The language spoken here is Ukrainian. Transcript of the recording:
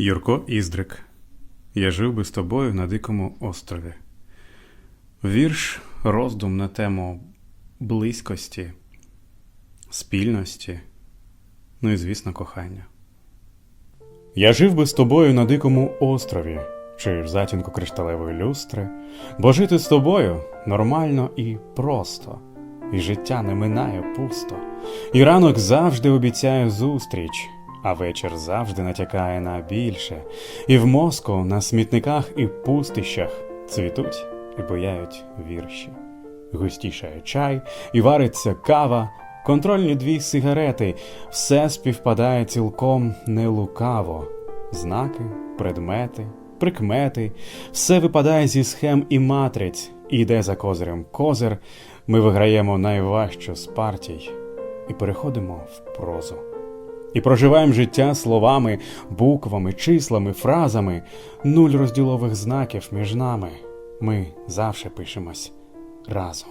Юрко Іздрик. Я жив би з тобою на дикому острові. Вірш роздум на тему близькості, спільності, ну і, звісно, кохання. Я жив би з тобою на дикому острові, чи в затінку кришталевої люстри, бо жити з тобою нормально і просто, і життя не минає пусто, і ранок завжди обіцяє зустріч, а вечір завжди натякає на більше, і в мозку на смітниках і пустищах цвітуть і бояють вірші. Густішає чай, і вариться кава, контрольні дві сигарети, все співпадає цілком нелукаво. Знаки, предмети, прикмети, все випадає зі схем і матриць, і йде за козирем козир. Ми виграємо найважчу з партій і переходимо в прозу і проживаємо життя словами, буквами, числами, фразами, нуль розділових знаків між нами. Ми завжди пишемось разом.